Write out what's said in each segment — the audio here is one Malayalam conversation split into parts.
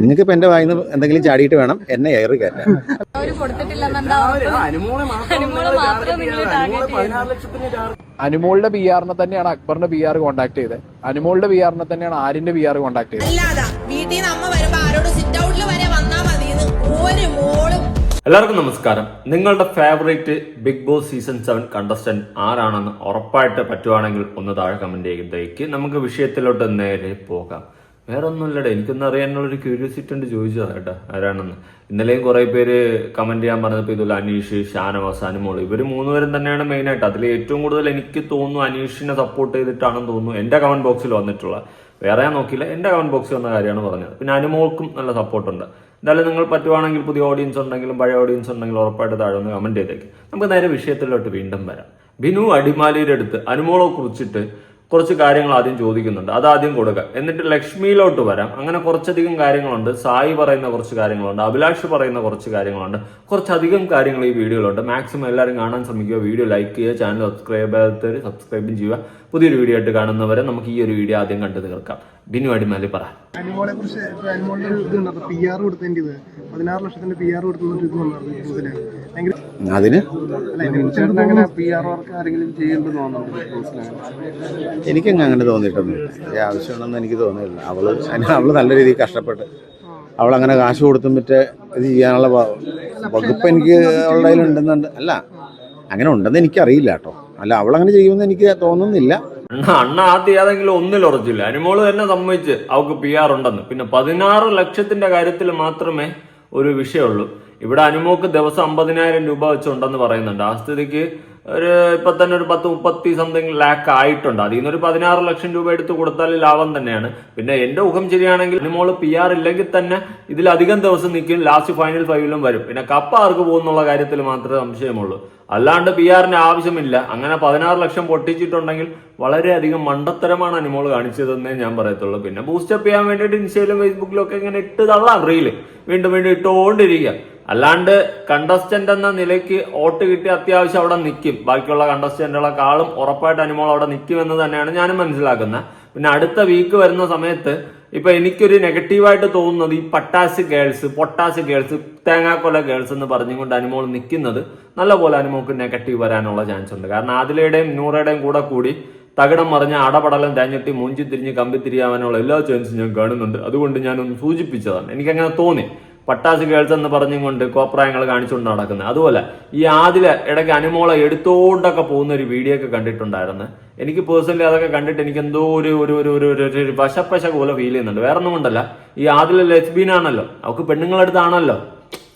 നിങ്ങൾക്ക് ഇപ്പം എന്റെ വായിന്ന് എന്തെങ്കിലും ചാടിയിട്ട് വേണം. എന്നെ ഏറി കയറ്റാൻ. അവർ കൊടുത്തിട്ടില്ലെന്നെന്താ അനുമോൾ മാത്രം നിങ്ങൾ ടാർഗറ്റ് ചെയ്യുന്നു അനുമോളുടെ ബി ആറിനെ തന്നെയാണ് അക്ബറിന്റെ ബി ആർ കോണ്ടാക്ട് ചെയ്തത്. അനുമോളുടെ ബി ആറിനെ തന്നെയാണ് ആരിന്റെ ബി ആർ കോണ്ടാക്ട് ചെയ്തത്. അല്ലാതാ വീട്ടിൽ നിന്ന് അമ്മ വരുമ്പോ ആരോട് സിറ്റ് ഔട്ടിൽ വരെ വന്നാ മതി ഒരു മോളും എല്ലാവർക്കും നമസ്കാരം. നിങ്ങളുടെ favourite Big Boss season seven contestant ആരാണെന്ന് ഉറപ്പായിട്ട് പറ്റുവാണെങ്കിൽ ഒന്ന് താഴെ കമന്റ് ചെയ്യുന്നതേക്ക് നമുക്ക് വിഷയത്തിലോട്ട് നേരെ പോകാം. വേറെ ഒന്നുമില്ലടേ എനിക്കൊന്നും അറിയാനുള്ളൊരു ക്യൂരിയോസിറ്റി ഉണ്ട് ചോദിച്ചതാണ് കേട്ടോ ആരാണെന്ന്. ഇന്നലെയും കുറെ പേര് കമന്റ് ചെയ്യാൻ പറഞ്ഞപ്പോൾ ഇതുപോലെ അനീഷ് ഷാനവാസ് അനുമോൾ ഇവർ മൂന്നുപേരും തന്നെയാണ് മെയിൻ ആയിട്ട്. അതിൽ ഏറ്റവും കൂടുതൽ എനിക്ക് തോന്നുന്നു അനീഷിനെ സപ്പോർട്ട് ചെയ്തിട്ടാണെന്ന് തോന്നുന്നു എന്റെ കമന്റ് ബോക്സിൽ വന്നിട്ടുള്ള. വേറെ ഞാൻ നോക്കിയില്ല. എന്റെ കമന്റ് ബോക്സിൽ വന്ന കാര്യമാണ് പറഞ്ഞത്. പിന്നെ അനുമോൾക്കും നല്ല സപ്പോർട്ടുണ്ട് എന്തായാലും നിങ്ങൾ പറ്റുവാണെങ്കിൽ പുതിയ ഓഡിയൻസ് ഉണ്ടെങ്കിലും പഴയ ഓഡിയൻസ് ഉണ്ടെങ്കിലും ഉറപ്പായിട്ട് താഴെ ഒന്ന് കമന്റ് ചെയ്തേക്ക്. നമുക്ക് നേരെ വിഷയത്തിലോട്ട് വീണ്ടും വരാം. ബിനു അടിമാലിയുടെ അടുത്ത് അനുമോളെ കുറിച്ചിട്ട് കുറച്ച് കാര്യങ്ങൾ ആദ്യം ചോദിക്കുന്നുണ്ട്. അത് ആദ്യം കൊടുക്കുക എന്നിട്ട് ലക്ഷ്മിയിലോട്ട് വരാം. അങ്ങനെ കുറച്ചധികം കാര്യങ്ങളുണ്ട്. സായി പറയുന്ന കുറച്ച് കാര്യങ്ങളുണ്ട്. അഭിലാഷ് പറയുന്ന കുറച്ച് കാര്യങ്ങളുണ്ട്. കുറച്ചധികം കാര്യങ്ങൾ ഈ വീഡിയോയിലുണ്ട്. മാക്സിമം എല്ലാവരും കാണാൻ ശ്രമിക്കുക. വീഡിയോ ലൈക്ക് ചെയ്യുക. ചാനൽ സബ്സ്ക്രൈബ് ചെയ്യാത്തവർ സബ്സ്ക്രൈബും ചെയ്യുക. പുതിയൊരു വീഡിയോ ആയിട്ട് കാണുന്നവരെ നമുക്ക് ഈ ഒരു വീഡിയോ ആദ്യം കണ്ടു തീർക്കാം. ബിനു അടിമാലി പറ. അനുമോളെ അതിന്? എനിക്കങ്ങ് അങ്ങനെ തോന്നിയിട്ടൊന്നുമില്ല. ആവശ്യമാണെന്ന് ആവശ്യമുണ്ടെന്ന് എനിക്ക് തോന്നിയില്ല അവൾ അവൾ നല്ല രീതിയിൽ കഷ്ടപ്പെട്ട് അവൾ അങ്ങനെ കാശ് കൊടുത്തും മറ്റേ ഇത് ചെയ്യാനുള്ള വകുപ്പ് എനിക്ക് അവളുടെ കയ്യിലുണ്ടെന്നുണ്ട് അല്ല അങ്ങനെ ഉണ്ടെന്ന് എനിക്കറിയില്ല കേട്ടോ. അല്ല അവളങ്ങനെ ചെയ്യുമെന്ന് എനിക്ക് തോന്നുന്നില്ല. അണ്ണ അണ്ണ ആദ്യം ഏതെങ്കിലും ഒന്നിൽ ഉറച്ചില്ല? അനുമോൾ തന്നെ സമ്മതിച്ച് അവൾക്ക് പി ആർ ഉണ്ടെന്ന്. പിന്നെ പതിനാറ് ലക്ഷത്തിന്റെ കാര്യത്തിൽ മാത്രമേ ഒരു വിഷയമുള്ളൂ. ഇവിടെ അനുമോക്ക് ദിവസം അമ്പതിനായിരം രൂപ വെച്ചുണ്ടെന്ന് പറയുന്നുണ്ട്. ആ സ്ഥിതിക്ക് ഒരു ഇപ്പൊ തന്നെ ഒരു പത്ത് മുപ്പത്തി സംതിങ് ലാക്ക് ആയിട്ടുണ്ട്. അതിൽ നിന്നൊരു പതിനാറ് ലക്ഷം രൂപ എടുത്ത് കൊടുത്താൽ ലാഭം തന്നെയാണ്. പിന്നെ എന്റെ ഊഹം ശരിയാണെങ്കിൽ അനുമോൾ പി ആർ ഇല്ലെങ്കിൽ തന്നെ ഇതിലധികം ദിവസം നിൽക്കും ലാസ്റ്റ് ഫൈനൽ ഫൈവിലും വരും. പിന്നെ കപ്പ ആർക്ക് പോകുന്നുള്ള കാര്യത്തിൽ മാത്രമേ സംശയമുള്ളൂ. അല്ലാണ്ട് പി ആറിന് ആവശ്യമില്ല. അങ്ങനെ പതിനാറ് ലക്ഷം പൊട്ടിച്ചിട്ടുണ്ടെങ്കിൽ വളരെയധികം മണ്ടത്തരമാണ് അനുമോൾ കാണിച്ചതെന്നേ ഞാൻ പറയത്തുള്ളൂ. പിന്നെ ബൂസ്റ്റപ്പ് ചെയ്യാൻ വേണ്ടിയിട്ട് ഇൻസ്റ്റയിലും ഫേസ്ബുക്കിലും ഒക്കെ ഇങ്ങനെ ഇട്ട് തള്ളാം റീൽ വീണ്ടും വീണ്ടും ഇട്ടുകൊണ്ടിരിക്കുക അല്ലാണ്ട് കണ്ടസ്റ്റന്റ് എന്ന നിലയ്ക്ക് വോട്ട് കിട്ടി അത്യാവശ്യം അവിടെ നിൽക്കും ബാക്കിയുള്ള കണ്ടസ്റ്റന്റുകളെക്കാളും ഉറപ്പായിട്ട് അനുമോൾ അവിടെ നിൽക്കുമെന്ന് തന്നെയാണ് ഞാനും മനസ്സിലാക്കുന്നത്. പിന്നെ അടുത്ത വീക്ക് വരുന്ന സമയത്ത് ഇപ്പൊ എനിക്കൊരു നെഗറ്റീവായിട്ട് തോന്നുന്നത് ഈ പട്ടാസ് ഗേൾസ് പൊട്ടാസ് ഗേൾസ് തേങ്ങാക്കൊല ഗേൾസ് എന്ന് പറഞ്ഞുകൊണ്ട് അനുമോൾ നിൽക്കുന്നത് നല്ല പോലെ അനുമോൾക്ക് നെഗറ്റീവ് വരാനുള്ള ചാൻസ് ഉണ്ട്. കാരണം ആദിലയുടെയും നൂറയുടെയും കൂടെ കൂടി തകിടം മറിഞ്ഞ അടപടലം തേഞ്ഞിട്ട് മൂഞ്ചി തിരിഞ്ഞ് കമ്പി തിരിയാവാനുള്ള എല്ലാ ചാൻസും ഞാൻ കാണുന്നുണ്ട്. അതുകൊണ്ട് ഞാനൊന്ന് സൂചിപ്പിച്ചതാണ്. എനിക്കങ്ങനെ തോന്നി. പട്ടാസ് ഗേൾസ് എന്ന് പറഞ്ഞുകൊണ്ട് കോപ്രായങ്ങൾ കാണിച്ചുകൊണ്ട് നടക്കുന്നത്. അതുപോലെ ഈ ആദില ഇടയ്ക്ക് അനുമോളെ എടുത്തോണ്ടൊക്കെ പോകുന്ന ഒരു വീഡിയോ ഒക്കെ കണ്ടിട്ടുണ്ടായിരുന്നു. എനിക്ക് പേഴ്സണലി അതൊക്കെ കണ്ടിട്ട് എനിക്ക് എന്തോ ഒരു ഒരു ഒരു ഒരു ഒരു ഒരു വശപ്പശ പോലെ ഫീൽ ചെയ്യുന്നുണ്ട്. വേറെ ഒന്നും കൊണ്ടല്ല. ഈ ആദില ലെസ്ബീൻ ആണല്ലോ. അവൾക്ക് പെണ്ണുങ്ങളടുത്താണല്ലോ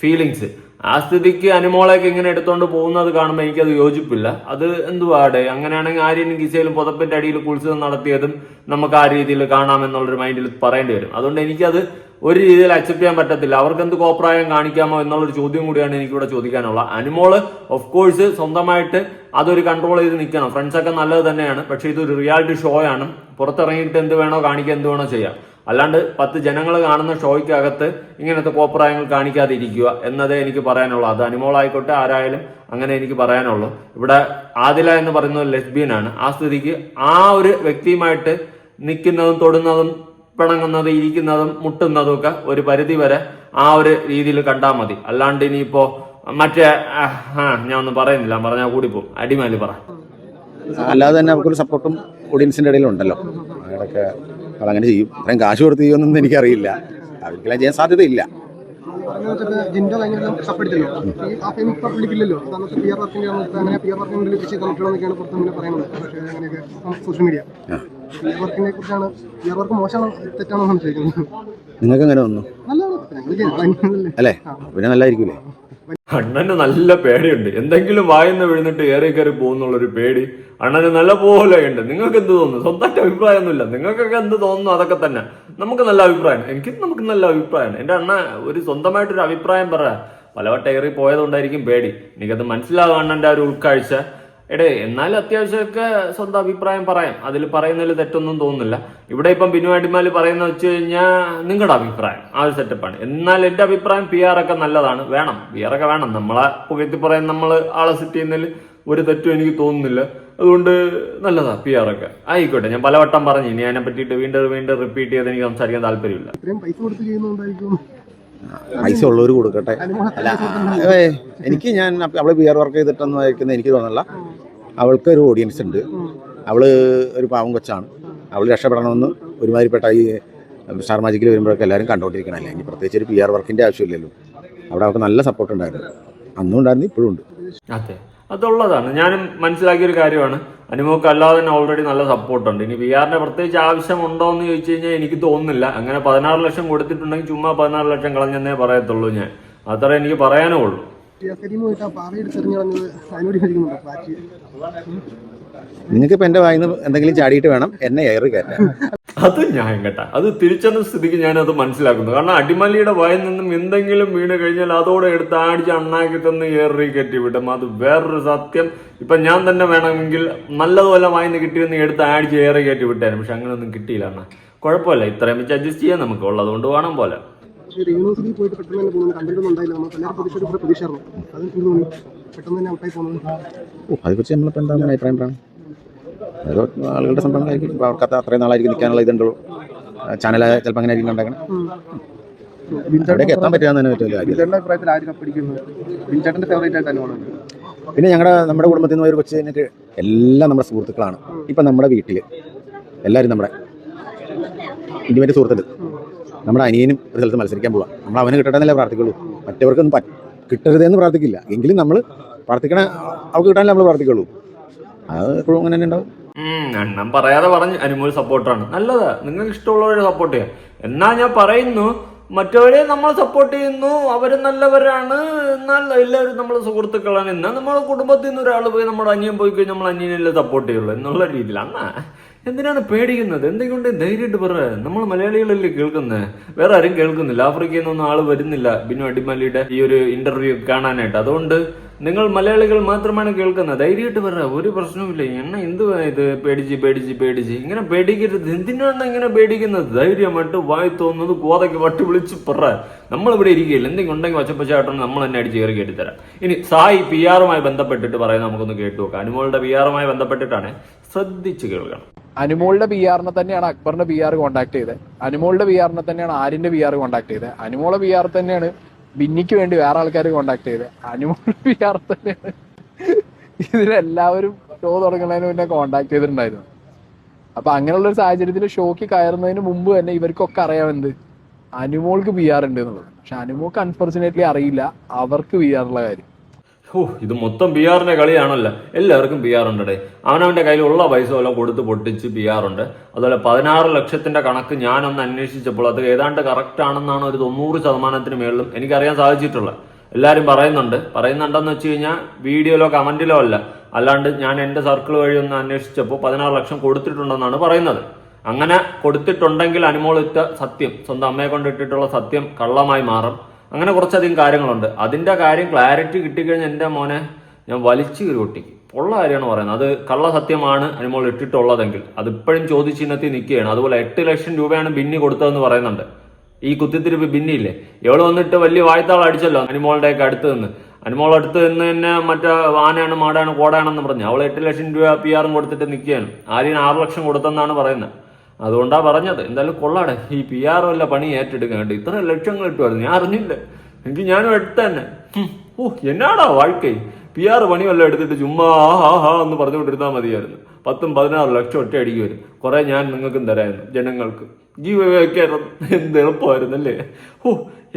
ഫീലിങ്സ് ആ സ്ഥിതിക്ക് അനുമോളേക്ക് ഇങ്ങനെ എടുത്തോണ്ട് പോകുന്നത് കാണുമ്പോൾ എനിക്കത് യോജിപ്പില്ല. അത് എന്തുവാടെ? അങ്ങനെയാണെങ്കിൽ ആര്യനും ഗിസയിലും പുതപ്പിന്റെ അടിയിൽ കുളിച്ചത് നടത്തിയതും നമുക്ക് ആ രീതിയിൽ കാണാമെന്നുള്ളൊരു മൈൻഡിൽ പറയേണ്ടി വരും. അതുകൊണ്ട് എനിക്കത് ഒരു രീതിയിൽ അക്സെപ്റ്റ് ചെയ്യാൻ പറ്റത്തില്ല. അവർക്ക് എന്ത് കോപ്രായം കാണിക്കാമോ എന്നുള്ളൊരു ചോദ്യം കൂടിയാണ് എനിക്കിവിടെ ചോദിക്കാനുള്ളത്. അനുമോൾ ഓഫ് കോഴ്സ് സ്വന്തമായിട്ട് അതൊരു കൺട്രോൾ ചെയ്ത് നിൽക്കണം. ഫ്രണ്ട്സൊക്കെ നല്ലത് തന്നെയാണ്. പക്ഷെ ഇതൊരു റിയാലിറ്റി ഷോ ആണ്. പുറത്തിറങ്ങിയിട്ട് എന്ത് വേണോ കാണിക്കുക എന്ത് വേണോ ചെയ്യാം. അല്ലാണ്ട് പത്ത് ജനങ്ങൾ കാണുന്ന ഷോയ്ക്കകത്ത് ഇങ്ങനത്തെ കോപ്രായങ്ങൾ കാണിക്കാതിരിക്കുക എന്നതേ എനിക്ക് പറയാനുള്ളൂ. അത് അനുമോളായിക്കോട്ടെ ആരായാലും അങ്ങനെ എനിക്ക് പറയാനുള്ളൂ. ഇവിടെ ആദില എന്ന് പറയുന്നത് ലെസ്ബിയൻ ആണ്. ആ സ്ഥിതിക്ക് ആ ഒരു വ്യക്തിയുമായിട്ട് നിൽക്കുന്നതും തൊടുന്നതും പിണങ്ങുന്നതും ഇരിക്കുന്നതും മുട്ടുന്നതും ഒക്കെ ഒരു പരിധി വരെ ആ ഒരു രീതിയിൽ കണ്ടാൽ മതി. അല്ലാണ്ട് ഇനിയിപ്പോ മറ്റേ ആ, ഞാൻ ഒന്നും പറയുന്നില്ല. പറഞ്ഞാൽ കൂടി പോകും. അടിമാലി പറ. അല്ലാതെ തന്നെ അവർക്കൊരു സപ്പോർട്ടും ഓഡിയൻസിന്റെ ഇടയിലുണ്ടല്ലോ അതൊക്കെ അങ്ങനെ ചെയ്യും. അത്രയും കാശ് കൊടുത്ത് ചെയ്യുമെന്നൊന്നും എനിക്കറിയില്ല. അവർക്കെല്ലാം ചെയ്യാൻ സാധ്യതയില്ല. ജിൻഡോ കഴിഞ്ഞ കപ്പെടുത്തല്ലോ ആ ഫെയിം പബ്ലിക് ഇല്ലല്ലോ. കാരണം പി ആർ വർക്കിന്റെ അങ്ങനെ പി ആർ വർക്കിന് വേണ്ടി വെച്ച് തന്നിട്ടുള്ളതൊക്കെയാണ് പുറത്ത് ഇങ്ങനെ പറയുന്നത്. പക്ഷേ അങ്ങനെയൊക്കെ സോഷ്യൽ മീഡിയ പി ആർ വർക്കിനെ കുറിച്ചാണ് പി ആർ വർക്ക് മോശമാണോ തെറ്റാണോ സംശയിക്കുന്നത് നിങ്ങൾക്ക് അങ്ങനെ വന്നു അല്ലേ? പിന്നെ നല്ലായിരിക്കൂലേ? അണ്ണന് നല്ല പേടിയുണ്ട്. എന്തെങ്കിലും വായന്ന് വീഴ്ന്നിട്ട് ഏറി കയറി പോകുന്നുള്ളൊരു പേടി അണ്ണന് നല്ല പോലെ ഉണ്ട്. നിങ്ങൾക്ക് എന്ത് തോന്നുന്നു? സ്വന്തമായിട്ട് അഭിപ്രായമൊന്നുമില്ല. നിങ്ങൾക്കൊക്കെ എന്ത് തോന്നുന്നു? അതൊക്കെ തന്നെ. നമുക്ക് നല്ല അഭിപ്രായം എനിക്ക് നമുക്ക് നല്ല അഭിപ്രായമാണ്. എന്റെ അണ്ണ ഒരു സ്വന്തമായിട്ടൊരു അഭിപ്രായം പറ പലവട്ടം ഏറി പോയതുകൊണ്ടായിരിക്കും പേടി. എനിക്കത് മനസ്സിലാവും അണ്ണന്റെ ആ ഒരു ഉൾക്കാഴ്ച. എടേ എന്നാൽ അത്യാവശ്യമൊക്കെ സ്വന്തം അഭിപ്രായം പറയാം. അതിൽ പറയുന്നതിൽ തെറ്റൊന്നും തോന്നുന്നില്ല. ഇവിടെ ഇപ്പം ബിനു അടിമാലി പറയുന്ന വെച്ച് കഴിഞ്ഞാൽ നിങ്ങളുടെ അഭിപ്രായം ആ ഒരു സെറ്റപ്പാണ്. എന്നാൽ എന്റെ അഭിപ്രായം പി ആർ ഒക്കെ നല്ലതാണ്. വേണം. പി ആർ ഒക്കെ വേണം. നമ്മളെ പുകയത്തി പറയാൻ നമ്മൾ ആളെ സെറ്റ് ചെയ്യുന്നതിൽ ഒരു തെറ്റും എനിക്ക് തോന്നുന്നില്ല. അതുകൊണ്ട് നല്ലതാ പി ആർ ഒക്കെ. ആയിക്കോട്ടെ ഞാൻ പലവട്ടം പറഞ്ഞു. ഇനി അതിനെ പറ്റിയിട്ട് വീണ്ടും വീണ്ടും റിപ്പീറ്റ് ചെയ്ത് എനിക്ക് സംസാരിക്കാൻ താല്പര്യമില്ല. പൈസ ഉള്ളവർ കൊടുക്കട്ടെ. അല്ല എനിക്ക് ഞാൻ അവൾ ബിയർ വർക്ക് ചെയ്തിട്ടൊന്നും അയക്കുന്ന എനിക്ക് തോന്നുന്നില്ല. അവൾക്ക് ഒരു ഓഡിയൻസ് ഉണ്ട്. അവൾ ഒരു പാവം കൊച്ചാണ്. അവൾ രക്ഷപ്പെടണമെന്ന് ഒരുമാതിരിപ്പെട്ട ഈ സ്റ്റാർ മാജിക്കിൽ വരുമ്പോഴൊക്കെ എല്ലാവരും കണ്ടുകൊണ്ടിരിക്കണല്ലേ ഇനി പ്രത്യേകിച്ച് ഒരു പി ആർ വർക്കിന്റെ ആവശ്യമില്ലല്ലോ. അവിടെ അവർക്ക് നല്ല സപ്പോർട്ട് ഉണ്ടായിരുന്നു. അന്നും ഉണ്ടായിരുന്നു ഇപ്പോഴും ഉണ്ട്. അതെ. അതുള്ളതാണ്. ഞാനും മനസ്സിലാക്കിയ ഒരു കാര്യമാണ്. അനുമോക്ക് അല്ലാതെ തന്നെ ഓൾറെഡി നല്ല സപ്പോർട്ടുണ്ട് ഇനി പി ആറിന്റെ പ്രത്യേകിച്ച് ആവശ്യമുണ്ടോ എന്ന് ചോദിച്ചു കഴിഞ്ഞാൽ എനിക്ക് തോന്നുന്നില്ല. അങ്ങനെ പതിനാറ് ലക്ഷം കൊടുത്തിട്ടുണ്ടെങ്കിൽ ചുമ്മാ പതിനാറ് ലക്ഷം കളഞ്ഞെന്നേ പറയത്തുള്ളൂ ഞാൻ. അത്ര എനിക്ക് പറയാനേ ഉള്ളൂ. കരീമുമായിട്ട് ആ അതിനോട് ഫ്ലാറ്റ് നിങ്ങൾക്ക് ഇപ്പം എന്റെ വായിന്ന് എന്തെങ്കിലും ചാടിയിട്ട് വേണം. എന്നെ ഏറി കയറ്റാൻ. അത് ഞാൻ കേട്ടാ. അത് തിരിച്ചെന്ന സ്ഥിതിക്ക് ഞാൻ അത് മനസ്സിലാക്കുന്നു. കാരണം അടിമലിയുടെ വായിൽ നിന്നും എന്തെങ്കിലും വീണ് കഴിഞ്ഞാൽ അതോടെ എടുത്ത് ആടിച്ച് അണ്ണാക്കി തന്ന് ഏറി കെട്ടി വിടും. അത് വേറൊരു സത്യം. ഇപ്പൊ ഞാൻ തന്നെ വേണമെങ്കിൽ നല്ലതുപോലെ വായിന്ന് കിട്ടിയെന്ന് എടുത്ത് ആടിച്ച് ഏറി കയറ്റി വിട്ടായിരുന്നു പക്ഷെ അങ്ങനെയൊന്നും കിട്ടിയില്ല അണ്ണാ. കുഴപ്പമില്ല. ഇത്രയും വെച്ച് അഡ്ജസ്റ്റ് ചെയ്യാൻ നമുക്ക് ഉള്ളതുകൊണ്ട് വേണം പോലെ. യൂണിവേഴ്സിറ്റി പോയിട്ട് പെട്ടെന്ന് തന്നെ പോകുന്നത് കണ്ടിട്ടൊന്നും ഉണ്ടായില്ല നമ്മൾ എല്ലാവരും പ്രതീക്ഷ ഒരു പ്രതീക്ഷയായിരുന്നു. അത് എനിക്ക് തോന്നി. പെട്ടെന്ന് തന്നെ ഔട്ടായി പോകുന്നത്. ഓ അതിനെക്കുറിച്ച് നമ്മളിപ്പോൾ എന്താണ് അഭിപ്രായം പറയാം ആളുകളുടെ സംഭവങ്ങളായിരിക്കും. ഇപ്പോൾ അത്രയും നാളായിരിക്കും നിൽക്കാനുള്ള ഇതുണ്ടല്ലോ ചാനൽ ചിലപ്പോൾ അങ്ങനെ ആയിരിക്കും കണ്ടേക്കണം അവിടേക്ക് എത്താൻ തന്നെ പറ്റില്ല പിന്നെ ഞങ്ങളുടെ നമ്മുടെ കുടുംബത്തിൽ നിന്ന് ഒരു കൊച്ചിനൊക്കെ എല്ലാം നമ്മുടെ സുഹൃത്തുക്കളാണ്. ഇപ്പം നമ്മുടെ വീട്ടിൽ എല്ലാവരും നമ്മുടെ ഇന്റിമേറ്റ് സുഹൃത്തുണ്ട് നമ്മുടെ അനിയനും ഒരു സ്ഥലത്ത് മത്സരിക്കാൻ പോവാം. നമ്മൾ അവന് കിട്ടണമെന്നല്ലേ പ്രാർത്ഥിക്കുള്ളൂ. മറ്റവർക്കൊന്നും പറ്റ കിട്ടരുതെന്ന് പ്രാർത്ഥിക്കില്ല. എങ്കിലും നമ്മൾ പ്രാർത്ഥിക്കണ അവർക്ക് കിട്ടാനല്ലേ നമ്മൾ പ്രാർത്ഥിക്കുള്ളൂ. അത് എപ്പോഴും അങ്ങനെ തന്നെ ഉണ്ടാവും. പറയാതെ പറഞ്ഞു അനുമോൾ സപ്പോർട്ടാണ് നല്ലതാ. നിങ്ങൾക്ക് ഇഷ്ടമുള്ളവരെ സപ്പോർട്ട് ചെയ്യാം. എന്നാ ഞാൻ പറയുന്നു മറ്റവരെ നമ്മൾ സപ്പോർട്ട് ചെയ്യുന്നു അവർ നല്ലവരാണ് എന്നാൽ എല്ലാവരും നമ്മുടെ സുഹൃത്തുക്കളാണ് എന്നാൽ നമ്മുടെ കുടുംബത്തിൽ നിന്ന് ഒരാൾ പോയി നമ്മുടെ അനിയൻ പോയി കഴിഞ്ഞാൽ നമ്മൾ അനിയനല്ലേ സപ്പോർട്ട് ചെയ്യുള്ളൂ എന്നുള്ള രീതിയിൽ. അണ്ണാ എന്തിനാണ് പേടിക്കുന്നത്? എന്തെങ്കിലും ധൈര്യമായിട്ട് പറ. നമ്മൾ മലയാളികളല്ലേ കേൾക്കുന്നത് വേറെ ആരും കേൾക്കുന്നില്ല. ആഫ്രിക്കയിൽ നിന്നൊന്നും ആൾ വരുന്നില്ല ബിനു അടിമലിയുടെ ഈ ഒരു ഇന്റർവ്യൂ കാണാനായിട്ട്. അതുകൊണ്ട് നിങ്ങൾ മലയാളികൾ മാത്രമാണ് കേൾക്കുന്നത്. ധൈര്യമായിട്ട് പറ ഒരു പ്രശ്നവുമില്ല. എണ്ണ എന്തുവാ ഇത്? പേടിച്ച് പേടിച്ച് പേടിച്ച്. ഇങ്ങനെ പേടിക്കരുത്. എന്തിനാണ് ഇങ്ങനെ പേടിക്കുന്നത്? ധൈര്യമായിട്ട് വായി തോന്നുന്നത് കോതയ്ക്ക് വട്ടി വിളിച്ച് പറ. നമ്മളിവിടെ ഇരിക്കുകയില്ല. എന്തെങ്കിലും ഉണ്ടെങ്കിൽ വച്ചപ്പച്ചാട്ടം നമ്മൾ തന്നെ അടിച്ച് കയറി കെട്ടിത്തരാം ഇനി സായി പി ആറുമായി ബന്ധപ്പെട്ടിട്ട് പറയുന്നത് നമുക്കൊന്ന് കേട്ടു നോക്കാം. അനുമോളുടെ പി ആറുമായി ബന്ധപ്പെട്ടിട്ടാണ് ശ്രദ്ധിച്ച് കേൾക്കണം. അനുമോളുടെ പി ആറിനെ തന്നെയാണ് അക്ബറിന്റെ പി ആർ കോൺടാക്ട് ചെയ്തത്. അനുമോളുടെ പി ആറിനെ തന്നെയാണ് ആരിന്റെ പി ആർ കോൺടാക്ട് ചെയ്തത്. അനുമോളെ പി ആർ തന്നെയാണ് ബിന്നിക്ക് വേണ്ടി വേറെ ആൾക്കാർ കോണ്ടാക്ട് ചെയ്ത്. തന്നെയാണ് ഇതിലെല്ലാവരും ഷോ തുടങ്ങുന്നതിന് മുന്നേ കോണ്ടാക്ട് ചെയ്തിട്ടുണ്ടായിരുന്നു. അപ്പൊ അങ്ങനെയുള്ള ഒരു സാഹചര്യത്തിൽ ഷോക്ക് കയറുന്നതിന് മുമ്പ് തന്നെ ഇവർക്കൊക്കെ അറിയാം എന്ത്? അനുമോൾക്ക് പി ആർ ഉണ്ട് എന്നുള്ളത്. പക്ഷെ അനുമോൾക്ക് അൺഫോർച്ചുനേറ്റ്ലി അറിയില്ല. അവർക്ക് പി ഉള്ള കാര്യം. ഓ ഇത് മൊത്തം ബി ആറിന്റെ കളിയാണല്ലോ? എല്ലാവർക്കും ബി ആർ ഉണ്ട് അവനവന്റെ കയ്യിലുള്ള പൈസ വല്ലതും കൊടുത്ത് പൊട്ടിച്ച് ബി ആർ ഉണ്ട്. അതുപോലെ പതിനാറ് ലക്ഷത്തിന്റെ കണക്ക് ഞാനൊന്ന് അന്വേഷിച്ചപ്പോൾ അത് ഏതാണ്ട് കറക്റ്റ് ആണെന്നാണ് ഒരു തൊണ്ണൂറ് ശതമാനത്തിന് മേളിലും എനിക്കറിയാൻ സാധിച്ചിട്ടുള്ളത്. എല്ലാവരും പറയുന്നുണ്ട്. പറയുന്നുണ്ടെന്ന് വെച്ച് കഴിഞ്ഞാൽ വീഡിയോയിലോ കമന്റിലോ അല്ല. അല്ലാണ്ട് ഞാൻ എന്റെ സർക്കിൾ വഴി ഒന്ന് അന്വേഷിച്ചപ്പോൾ പതിനാറ് ലക്ഷം കൊടുത്തിട്ടുണ്ടെന്നാണ് പറയുന്നത്. അങ്ങനെ കൊടുത്തിട്ടുണ്ടെങ്കിൽ അനുമോളിത്ത സത്യം സ്വന്തം അമ്മയെ കൊണ്ടിട്ടിട്ടുള്ള സത്യം കള്ളമായി മാറും. അങ്ങനെ കുറച്ചധികം കാര്യങ്ങളുണ്ട്. അതിന്റെ കാര്യം ക്ലാരിറ്റി കിട്ടിക്കഴിഞ്ഞാൽ എന്റെ മോനെ ഞാൻ വലിച്ചു കീറി ഒട്ടിക്കും ഉള്ള കാര്യമാണ് പറയുന്നത്. അത് കള്ള സത്യമാണ് അനുമോൾ ഇട്ടിട്ടുള്ളതെങ്കിൽ. അത് ഇപ്പോഴും ചോദ്യചിഹ്നത്തിൽ നിൽക്കുകയാണ്. അതുപോലെ എട്ട് ലക്ഷം രൂപയാണ് ബിന്നി കൊടുത്തതെന്ന് പറയുന്നുണ്ട്. ഈ കുത്തിത്തിരിപ്പ് ബിന്നിയില്ലേ? ഇവൾ വന്നിട്ട് വലിയ വായ്ത്താൾ അടിച്ചല്ലോ അനുമോളുടെ ഒക്കെ അടുത്ത് നിന്ന്. അനുമോൾ അടുത്ത് നിന്ന് തന്നെ മറ്റേ ആനയാണ് മാടാണ് കോടാണെന്ന് പറഞ്ഞു. അവൾ എട്ട് ലക്ഷം രൂപ പി ആറും കൊടുത്തിട്ട് നിൽക്കുകയാണ്. ആര്യൻ ആറ് ലക്ഷം കൊടുത്തെന്നാണ് പറയുന്നത്. അതുകൊണ്ടാ പറഞ്ഞത്. എന്തായാലും കൊള്ളാടെ. ഈ പി ആർ വല്ല പണി ഏറ്റെടുക്കാണ്ട് ഇത്ര ലക്ഷങ്ങൾ കിട്ടുമായിരുന്നു ഞാൻ അറിഞ്ഞില്ല. എനിക്ക് ഞാനും എടുത്ത തന്നെ. ഓ എന്നാടാ വാഴ്ക്കൈ പി ആർ പണി വല്ല എടുത്തിട്ട് ചുമ്മാ ഹാ ഹാ എന്ന് പറഞ്ഞുകൊണ്ടിരുന്നാൽ മതിയായിരുന്നു. പത്തും പതിനാറ് ലക്ഷം ഒറ്റ അടിക്ക് വരും കുറെ ഞാൻ നിങ്ങൾക്കും തരായിരുന്നു ജനങ്ങൾക്ക്. ജീവ വയ്ക്കായിരുന്നു എന്ത് എളുപ്പമായിരുന്നു അല്ലേ ഓ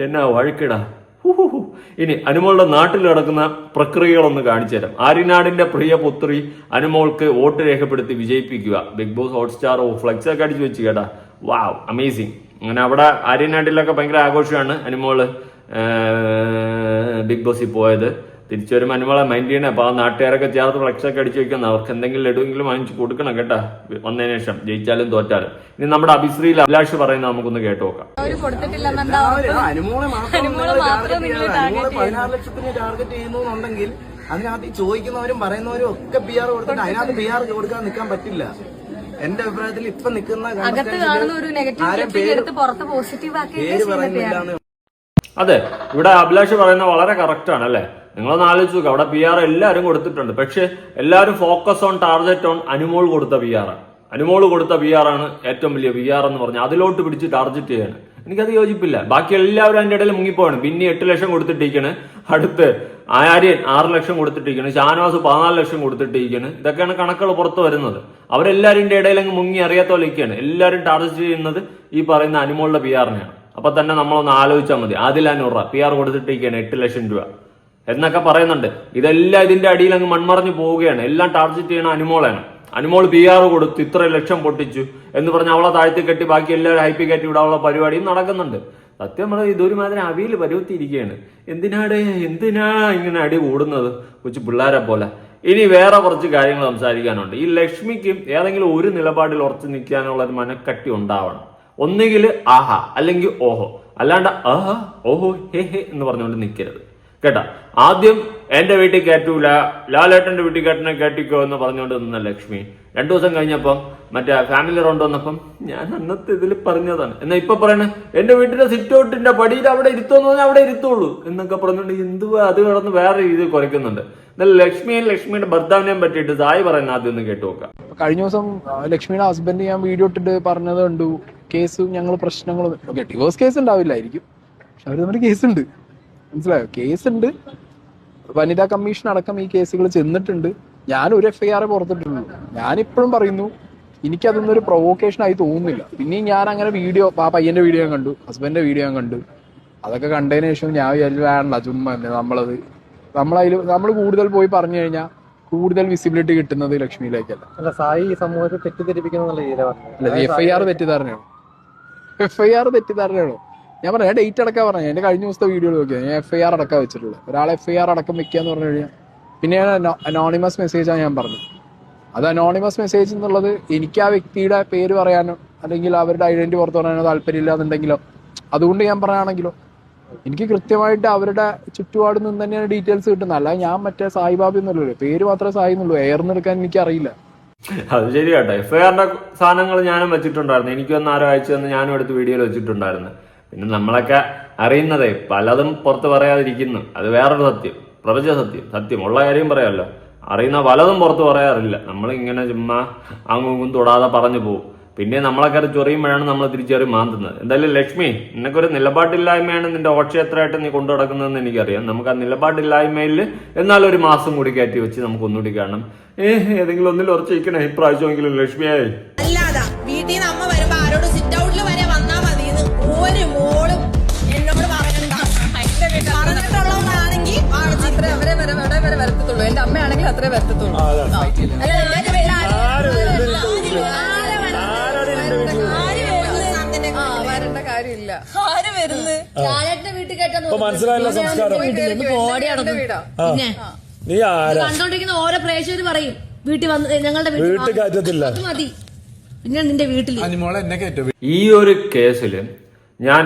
എന്നാ വഴക്കിടാ ഹുഹുഹു. ഇനി അനുമോളുടെ നാട്ടിൽ നടക്കുന്ന പ്രക്രിയകളൊന്ന് കാണിച്ചു തരാം ആര്യനാടിന്റെ പ്രിയ പുത്രി അനുമോൾക്ക് വോട്ട് രേഖപ്പെടുത്തി വിജയിപ്പിക്കുക. ബിഗ് ബോസ് ഹോട്ട്സ്റ്റാർ ഫ്ലെക്സ് ഒക്കെ അടിച്ചു വെച്ച് കേട്ടാ. വാവ് അമേസിങ് അങ്ങനെ അവിടെ ആര്യനാട്ടിലൊക്കെ ഭയങ്കര ആഘോഷമാണ് അനുമോൾ ബിഗ് ബോസിൽ പോയത്. തിരിച്ചു വരുമ്പോൾ അനുമളെ മൈൻഡ് ചെയ്യണേ. അപ്പൊ ആ നാട്ടുകാരൊക്കെ ചേർത്ത് ഫ്ലക്സ് ഒക്കെ അടിച്ചു വെക്കുന്ന അവർക്ക് എന്തെങ്കിലും ലഡുവെങ്കിലും വാങ്ങിച്ചു കൊടുക്കണം കേട്ടാ. വന്നതിന് ശേഷം ജയിച്ചാലും തോറ്റാലും. ഇനി നമ്മുടെ അഭിശ്രീയിൽ അഭിലാഷ് പറയുന്നത് നമുക്കൊന്ന് കേട്ടു നോക്കാം. അവർ കൊടുത്തിട്ടില്ലെന്നെന്താ അനുമോളെ മാത്രം അനുമോളെ മാത്രം നിങ്ങൾ ചെയ്യുന്നത്. അനുമോളെ ലക്ഷത്തിന് ടാർഗറ്റ് ചെയ്യുന്നുണ്ടെങ്കിൽ അതിനകത്ത് ഈ ചോദിക്കുന്നവരും പറയുന്നവരും ഒക്കെ പി ആർ കൊടുത്തിട്ട് അതിനകത്ത് പി ആർ കൊടുക്കാൻ നിൽക്കാൻ പറ്റില്ല. എന്റെ അഭിപ്രായത്തിൽ ഇപ്പൊ നിൽക്കുന്ന പേര് എടുത്ത് പോസിറ്റീവ് ആക്കി പറയുന്നില്ല അതെ ഇവിടെ അഭിലാഷ് പറയുന്നത് വളരെ കറക്റ്റ് ആണ് അല്ലേ? നിങ്ങളൊന്ന് ആലോചിച്ച് നോക്കുക അവിടെ പി ആർ എല്ലാവരും കൊടുത്തിട്ടുണ്ട്. പക്ഷേ എല്ലാവരും focus on target on Anumol കൊടുത്ത പി ആർ അനുമോൾ കൊടുത്ത പി ആർ ആണ് ഏറ്റവും വലിയ പി ആർ എന്ന് പറഞ്ഞാൽ അതിലോട്ട് പിടിച്ച് ടാർഗറ്റ് ചെയ്യാണ്. എനിക്കത് യോജിപ്പില്ല. ബാക്കി എല്ലാവരും അതിന്റെ ഇടയിൽ മുങ്ങിപ്പോവാണ്. പിന്നെ എട്ട് ലക്ഷം കൊടുത്തിട്ടിരിക്കണ്. അടുത്ത് ആര്യൻ ആറ് ലക്ഷം കൊടുത്തിട്ടിരിക്കണ്. ഷാനവാസ് പതിനാല് ലക്ഷം കൊടുത്തിട്ടിരിക്കണ്. ഇതൊക്കെയാണ് കണക്കുകൾ പുറത്ത് വരുന്നത്. അവരെല്ലാവരും ഇടയിൽ അങ്ങ് മുങ്ങി അറിയാത്ത പോലെയൊക്കെയാണ് എല്ലാവരും ടാർഗറ്റ് ചെയ്യുന്നത് ഈ പറയുന്ന അനുമോളുടെ പി ആറിനെയാണ് അപ്പൊ തന്നെ നമ്മളൊന്ന് ആലോചിച്ചാൽ മതി. ആദ്യം നൂറ പി ആർ കൊടുത്തിട്ടിരിക്കുകയാണ് എട്ട് ലക്ഷം രൂപ. എന്നൊക്കെ പറയുന്നുണ്ട്. ഇതെല്ലാം ഇതിന്റെ അടിയിൽ അങ്ങ് മൺമറഞ്ഞു പോവുകയാണ്. എല്ലാം ടാർഗറ്റ് ചെയ്യണ അനുമോളാണ്. അനുമോൾ പി ആർ കൊടുത്തു ഇത്ര ലക്ഷം പൊട്ടിച്ചു എന്ന് പറഞ്ഞ് അവളെ താഴ്ത്തി കെട്ടി ബാക്കി എല്ലാവരും ഹൈപ്പി കയറ്റി വിടാനുള്ള പരിപാടിയും നടക്കുന്നുണ്ട്. സത്യം പറഞ്ഞാൽ ഇതൊരു മാതിരി അവിയിൽ പരുവത്തിയിരിക്കുകയാണ്. എന്തിനാടെ? എന്തിനാ ഇങ്ങനെ അടി കൂടുന്നത്? കൊച്ചു പിള്ളേരെ പോലെ. ഇനി വേറെ കുറച്ച് കാര്യങ്ങൾ സംസാരിക്കാനുണ്ട്. ഈ ലക്ഷ്മിക്കും ഏതെങ്കിലും ഒരു നിലപാടിൽ ഉറച്ചു നിൽക്കാനുള്ള ഒരു മനക്കട്ടി ഉണ്ടാവണം. ഒന്നുകിൽ ആഹ അല്ലെങ്കിൽ ഓഹോ. അല്ലാണ്ട് ആഹ ഓഹോ ഹേ ഹേ എന്ന് പറഞ്ഞുകൊണ്ട് നിൽക്കരുത്. കേട്ടാ. ആദ്യം എന്റെ വീട്ടിൽ കയറ്റൂല ലാലേട്ടന്റെ വീട്ടിൽ കയറ്റനെ കയറ്റിക്കോ എന്ന് പറഞ്ഞുകൊണ്ട് നിന്ന ലക്ഷ്മി. രണ്ടു ദിവസം കഴിഞ്ഞപ്പം മറ്റേ ഫാമിലി റൗണ്ട് വന്നപ്പം ഞാൻ അന്നത്തെ ഇതിൽ പറഞ്ഞതാണ്. എന്നാ ഇപ്പൊ പറയണേ എന്റെ വീട്ടിലെ സിറ്റ് ഔട്ടിന്റെ പടിയിൽ അവിടെ ഇരുത്തോന്ന് പറഞ്ഞാൽ അവിടെ ഇരുത്തോളൂ എന്നൊക്കെ പറഞ്ഞുകൊണ്ട് എന്തുവാ അത് കിടന്ന് വേറെ രീതിയിൽ കുറയ്ക്കുന്നുണ്ട്. എന്നാൽ ലക്ഷ്മിയും ലക്ഷ്മിയുടെ ഭർത്താവിനെയും പറ്റിയിട്ട് സായി പറയുന്ന ആദ്യം ഒന്ന് കേട്ടു നോക്കാം. കഴിഞ്ഞ ദിവസം ലക്ഷ്മിയുടെ ഹസ്ബൻഡ് ഞാൻ വീഡിയോ ഇട്ടിട്ട് പറഞ്ഞത് കണ്ടു. കേസും ഞങ്ങൾ പ്രശ്നങ്ങളും ഡിവോഴ്സ് കേസ് ഉണ്ടാവില്ലായിരിക്കും. പക്ഷെ അവർ നമ്മുടെ കേസ് ഉണ്ട്. മനസ്സിലായോ? കേസ് ഉണ്ട് വനിതാ കമ്മീഷൻ അടക്കം ഈ കേസുകൾ ചെന്നിട്ടുണ്ട്. ഞാൻ ഒരു എഫ് ഐ ആർ പുറത്തിട്ടുള്ളൂ ഞാൻ ഇപ്പോഴും പറയുന്നു എനിക്കതൊന്നും ഒരു പ്രൊവോക്കേഷൻ ആയി തോന്നുന്നില്ല. പിന്നെയും ഞാൻ അങ്ങനെ വീഡിയോ ആ പയ്യന്റെ വീഡിയോ ഞാൻ കണ്ടു ഹസ്ബൻഡിന്റെ വീഡിയോ ഞാൻ കണ്ടു. അതൊക്കെ കണ്ടതിന് ശേഷം ഞാൻ വിചാരിച്ചു വേണ്ട ചുമ്മാ തന്നെ നമ്മളത്. നമ്മളതിൽ നമ്മൾ കൂടുതൽ പോയി പറഞ്ഞു കഴിഞ്ഞാൽ കൂടുതൽ വിസിബിലിറ്റി കിട്ടുന്നത് ലക്ഷ്മിയിലേക്കല്ല. അല്ല സായി ഈ സമൂഹത്തെ തെറ്റിദ്ധരിപ്പിക്കുന്ന എഫ് ഐ ആർ തെറ്റിദ്ധാരണയാണോ? എഫ് ഐ ആർ തെറ്റിദ്ധാരണയാണോ? ഞാൻ പറഞ്ഞ ഡേറ്റ് അടക്കാൻ പറഞ്ഞു. എന്റെ കഴിഞ്ഞ ദിവസത്തെ വീഡിയോ നോക്കിയത് ഞാൻ എഫ് ഐ ആർ അടക്കാൻ വെച്ചിട്ടുള്ളത്. ഒരാൾ എഫ് ഐ ആർ അടക്കം വെക്കുക എന്ന് പറഞ്ഞു കഴിഞ്ഞാൽ പിന്നെ അനോണിമസ് മെസ്സേജാണ് ഞാൻ പറഞ്ഞത്. അത് അനോണിമസ് മെസ്സേജ് എന്നുള്ളത് എനിക്ക് ആ വ്യക്തിയുടെ പേര് പറയാനോ അല്ലെങ്കിൽ അവരുടെ ഐഡന്റിറ്റി പുറത്തു പറയാനോ താല്പര്യമില്ല എന്നുണ്ടെങ്കിലോ അതുകൊണ്ട് ഞാൻ പറയുകയാണെങ്കിലോ എനിക്ക് കൃത്യമായിട്ട് അവരുടെ ചുറ്റുപാട് നിന്ന് തന്നെയാണ് ഡീറ്റെയിൽസ് കിട്ടുന്നത്. അല്ല ഞാൻ മറ്റേ സായിബാബി എന്നുള്ളൂ പേര് മാത്രമേ സായി എന്നുള്ളൂ. എയർന്നെടുക്കാൻ എനിക്ക് അറിയില്ല. അത് ശരി കേട്ടോ എഫ് ഐ ആറിന്റെ സാധനങ്ങൾ ഞാനും വെച്ചിട്ടുണ്ടായിരുന്നു. എനിക്കൊന്ന് ആരോ അയച്ചു തന്നെ ഞാനും എടുത്ത് വീഡിയോയിൽ വെച്ചിട്ടുണ്ടായിരുന്നു. പിന്നെ നമ്മളൊക്കെ അറിയുന്നതേ പലതും പുറത്ത് പറയാതിരിക്കുന്നു. അത് വേറൊരു സത്യം പ്രപഞ്ച സത്യം സത്യം. ഉള്ള കാര്യം പറയാമല്ലോ. അറിയുന്ന പലതും പുറത്ത് പറയാറില്ല. നമ്മളിങ്ങനെ ചുമ്മാ അങ്ങും തൊടാതെ പറഞ്ഞു പോകും പിന്നെ നമ്മളൊക്കെ അത് ചൊറിയുമ്പോഴാണ് നമ്മൾ തിരിച്ചറി മാന്തുന്നത്. എന്തായാലും ലക്ഷ്മി നിനക്കൊരു നിലപാടില്ലായ്മയാണ് നിന്റെ ഓക്ഷേത്രമായിട്ട് നീ കൊണ്ടു നടക്കുന്നതെന്ന് എനിക്കറിയാം. നമുക്ക് ആ നിലപാടില്ലായ്മയിൽ എന്നാലും ഒരു മാസം കൂടി കയറ്റി വെച്ച് നമുക്ക് ഒന്നുകൂടി കാണണം. ഏഹ് ഏതെങ്കിലും ഒന്നിൽ ഉറച്ചിരിക്കണേ ഇപ്രാവശ്യമെങ്കിലും ലക്ഷ്മിയായി. അമ്മയാണെങ്കിൽ പറ്റത്തുള്ളൂ വരേണ്ട കാര്യമില്ല. ആര് വരുന്നത് ലാലേട്ടന്റെ വീട്ടിൽ കേട്ടോ മനസ്സിലായല്ലോ സംസ്കാരം. പിന്നെ നീ ആരാ? കണ്ടോണ്ടിരിക്കുന്ന ഓരോ പ്രേക്ഷകർ പറയും വീട്ടിൽ വന്ന് ഞങ്ങളുടെ വീട്ടിൽ വീട്ടിൽ കയറ്റത്തില്ല. അത് മതി. പിന്നെ നിന്റെ വീട്ടിൽ അനിമോളെ എന്നെ കയറ്റും? ഈ ഒരു കേസിൽ ഞാൻ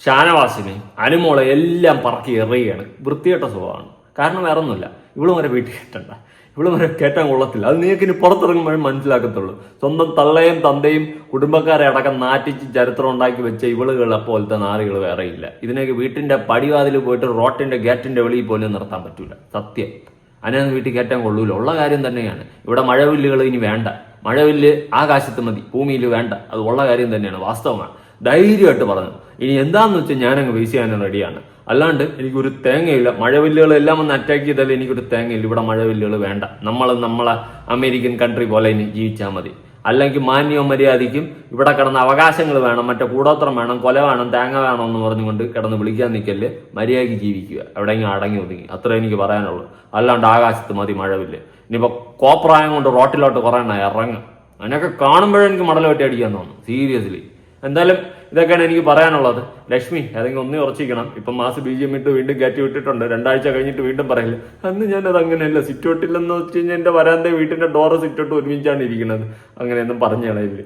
ഷാനവാസിനെ അനുമോളെ എല്ലാം പറക്കി എറിയുകയാണ്. വൃത്തികെട്ട സ്വഭാവമാണ്. കാരണം വേറെ ഒന്നുമില്ല. ഇവളും വരെ വീട്ടിൽ കയറ്റണ്ട ഇവളും വരെ കയറ്റാൻ കൊള്ളത്തില്ല. അത് നിങ്ങൾക്ക് ഇനി പുറത്തിറങ്ങുമ്പോഴേ മനസ്സിലാക്കത്തുള്ളൂ. സ്വന്തം തള്ളയും തന്തയും കുടുംബക്കാരെ അടക്കം നാറ്റിച്ച് ചരിത്രം ഉണ്ടാക്കി വെച്ച ഇവളുകളെ പോലത്തെ നാറികൾ വേറെ ഇല്ല. ഇതിനൊക്കെ വീട്ടിന്റെ പടിവാതിൽ പോയിട്ട് റോട്ടിന്റെ ഗേറ്റിന്റെ വെളിയിൽ പോലും നിർത്താൻ പറ്റൂല. സത്യം. അതിനൊന്നും വീട്ടിൽ കയറ്റാൻ കൊള്ളൂല. ഉള്ള കാര്യം തന്നെയാണ്. ഇവിടെ മഴവില്ലുകൾ ഇനി വേണ്ട. മഴവില്ല് ആകാശത്ത് മതി. ഭൂമിയിൽ വേണ്ട. അത് ഉള്ള കാര്യം തന്നെയാണ്. വാസ്തവമാണ്. ധൈര്യമായിട്ട് പറഞ്ഞു. ഇനി എന്താന്ന് വെച്ചാൽ ഞാനങ്ങ് ഫേസ് ചെയ്യാൻ റെഡിയാണ് അല്ലാണ്ട് എനിക്കൊരു തേങ്ങയില്ല. മഴവില്ലുകൾ എല്ലാം ഒന്ന് അറ്റാക്ക് ചെയ്താലും എനിക്കൊരു തേങ്ങയില്ല. ഇവിടെ മഴവില്ലുകൾ വേണ്ട. നമ്മൾ നമ്മളെ അമേരിക്കൻ കൺട്രി പോലെ ഇനി ജീവിച്ചാൽ മതി. അല്ലെങ്കിൽ മാന്യവും മര്യാദയ്ക്കും ഇവിടെ കിടന്ന അവകാശങ്ങൾ വേണം. മറ്റേ കൂടോത്രം വേണം കൊല വേണം തേങ്ങ വേണം എന്ന് പറഞ്ഞുകൊണ്ട് കിടന്ന് വിളിക്കാൻ നിൽക്കല്ലേ മര്യാദയ്ക്ക് ജീവിക്കുക. എവിടെയെങ്കിലും അടങ്ങി ഒതുങ്ങി. അത്രേ എനിക്ക് പറയാനുള്ളൂ. അല്ലാണ്ട് ആകാശത്ത് മതി മഴവില്ല. ഇനിയിപ്പോൾ കോപ്രായം കൊണ്ട് റോട്ടിലോട്ട് കുറേ എണ്ണം ഇറങ്ങും അതിനൊക്കെ കാണുമ്പോഴെനിക്ക് മടലോട്ടി അടിക്കാൻ തോന്നും. സീരിയസ്ലി എന്തായാലും ഇതൊക്കെയാണ് എനിക്ക് പറയാനുള്ളത്. ലക്ഷ്മി ഏതെങ്കിലും ഒന്നേ ഉറച്ചിരിക്കണം. ഇപ്പം മാസ് ബി ജി എം ഇട്ട് വീണ്ടും കയറ്റി വിട്ടിട്ടുണ്ട്. രണ്ടാഴ്ച കഴിഞ്ഞിട്ട് വീണ്ടും പറയില്ല അന്ന് ഞാനത് അങ്ങനെയല്ല. സിറ്റോട്ടില്ലെന്ന് വെച്ച് കഴിഞ്ഞാൽ എന്റെ വരാന്റെ വീട്ടിന്റെ ഡോറ് സിറ്റോട്ട് ഒരുമിച്ചാണ് ഇരിക്കുന്നത്. അങ്ങനെയൊന്നും പറഞ്ഞു കളയില്ല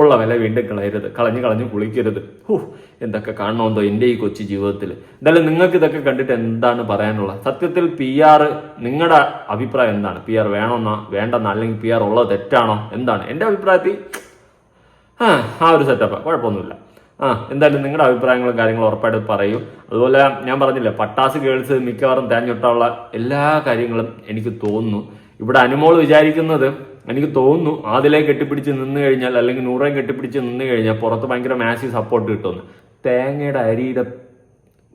ഉള്ള വില വീണ്ടും കളയരുത്. കളഞ്ഞ് കളഞ്ഞ് കുളിക്കരുത്. ഹൂ എന്തൊക്കെ കാണണമെന്തോ എന്റെ ഈ കൊച്ചു ജീവിതത്തിൽ എന്തായാലും നിങ്ങൾക്ക് ഇതൊക്കെ കണ്ടിട്ട് എന്താണ് പറയാനുള്ളത്? സത്യത്തിൽ പി ആർ നിങ്ങളുടെ അഭിപ്രായം എന്താണ്? പി ആർ വേണമെന്നോ വേണ്ടെന്നോ അല്ലെങ്കിൽ പി ആർ ഉള്ളത് തെറ്റാണോ? എന്താണ്? എന്റെ അഭിപ്രായത്തിൽ ആ ഒരു സെറ്റപ്പ് കുഴപ്പമൊന്നുമില്ല. ആ എന്തായാലും നിങ്ങളുടെ അഭിപ്രായങ്ങളും കാര്യങ്ങളും ഉറപ്പായിട്ട് പറയൂ. അതുപോലെ ഞാൻ പറഞ്ഞില്ലേ പട്ടാസ് ഗേൾസ് മിക്കവാറും തേഞ്ഞൊട്ടുള്ള എല്ലാ കാര്യങ്ങളും എനിക്ക് തോന്നുന്നു. ഇവിടെ അനുമോൾ വിചാരിക്കുന്നത് എനിക്ക് തോന്നുന്നു ആദിലെ കെട്ടിപ്പിടിച്ച് നിന്ന് കഴിഞ്ഞാൽ അല്ലെങ്കിൽ നൂറേ കെട്ടിപ്പിടിച്ച് നിന്ന് കഴിഞ്ഞാൽ പുറത്ത് ഭയങ്കര മാസി സപ്പോർട്ട് കിട്ടുമെന്ന്. തേങ്ങയുടെ അരിയുടെ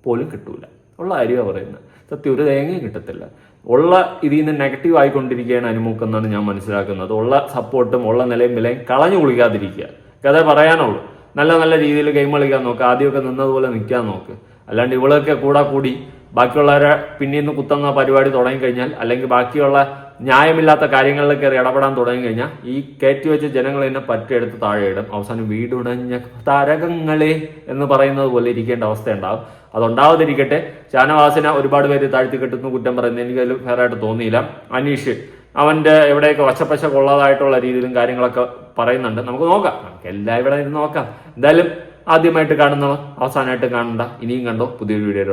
പോലും കിട്ടൂല. ഉള്ള അരിയാണ് പറയുന്നത്. സത്യം ഒരു തേങ്ങയും കിട്ടത്തില്ല. ഉള്ള ഇതിൽ നിന്ന് നെഗറ്റീവ് ആയിക്കൊണ്ടിരിക്കുകയാണ് അനുമുക്ക് എന്നാണ് ഞാൻ മനസ്സിലാക്കുന്നത്. ഉള്ള സപ്പോർട്ടും ഉള്ള നിലയും വിലയും കളഞ്ഞു കുളിക്കാതിരിക്കുക. കഥ പറയാനുള്ളൂ. നല്ല നല്ല രീതിയിൽ ഗെയിം കളിക്കാൻ നോക്കുക ആദ്യമൊക്കെ നിന്നതുപോലെ നിൽക്കാൻ നോക്ക്. അല്ലാണ്ട് ഇവളൊക്കെ കൂടെ കൂടി ബാക്കിയുള്ളവരെ പിന്നീന്ന് കുത്തുന്ന പരിപാടി തുടങ്ങിക്കഴിഞ്ഞാൽ അല്ലെങ്കിൽ ബാക്കിയുള്ള ന്യായമില്ലാത്ത കാര്യങ്ങളിലൊക്കെ കയറി ഇടപെടാൻ തുടങ്ങിക്കഴിഞ്ഞാൽ ഈ കയറ്റി വെച്ച ജനങ്ങൾ തന്നെ പറ്റിയെടുത്ത് താഴെയിടും അവസാനം വീടുടഞ്ഞ തരകങ്ങളെ എന്ന് പറയുന്നത് പോലെ ഇരിക്കേണ്ട അവസ്ഥ ഉണ്ടാവും അതുണ്ടാവാതിരിക്കട്ടെ. ഷാനവാസിനെ ഒരുപാട് പേര് താഴ്ത്തി കെട്ടുന്നു കുറ്റം പറയുന്നത് എനിക്ക് വേറെ ഫെയർ ആയിട്ട് തോന്നിയില്ല. അനീഷ് അവന്റെ എവിടെയൊക്കെ വശപ്പശ കൊള്ളാതായിട്ടുള്ള രീതിയിലും കാര്യങ്ങളൊക്കെ പറയുന്നുണ്ട്. നമുക്ക് നോക്കാം. നമുക്ക് എല്ലാം ഇവിടെ ഇരുന്ന് നോക്കാം. എന്തായാലും ആദ്യമായിട്ട് കാണുന്നവർ അവസാനമായിട്ട് കാണണ്ട. ഇനിയും കണ്ടോ പുതിയൊരു വീഡിയോ